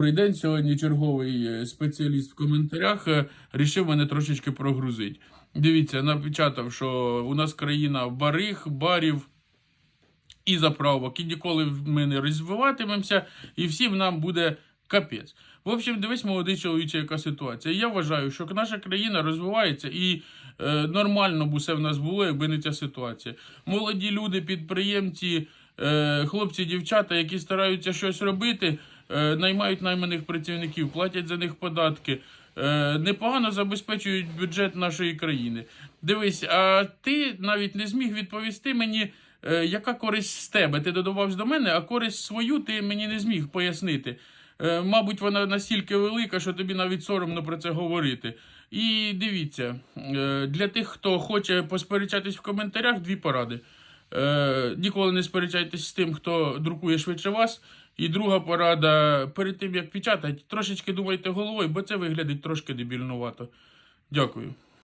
Добрий день. Сьогодні черговий е, спеціаліст в коментарях е, рішив мене трошечки прогрузити. Дивіться, напечатав, що у нас країна бариг, барів і заправок, і ніколи ми не розвиватимемося, і всім нам буде капець. В общем, дивись, молодий чоловіче, яка ситуація. Я вважаю, що наша країна розвивається і е, нормально б усе в нас було, якби не ця ситуація. Молоді люди, підприємці, е, хлопці, дівчата, які стараються щось робити, наймають найманих працівників, платять за них податки. е, Непогано забезпечують бюджет нашої країни. Дивись, а ти навіть не зміг відповісти мені, е, яка користь з тебе? Ти додавався до мене, а користь свою ти мені не зміг пояснити. Е, Мабуть, вона настільки велика, що тобі навіть соромно про це говорити. І дивіться, е, для тих, хто хоче посперечатись в коментарях, дві поради. Е, Ніколи не сперечайтесь з тим, хто друкує швидше вас. І друга порада, перед тим як печатати, трошечки думайте головою, бо це виглядить трошки дебільнувато. Дякую.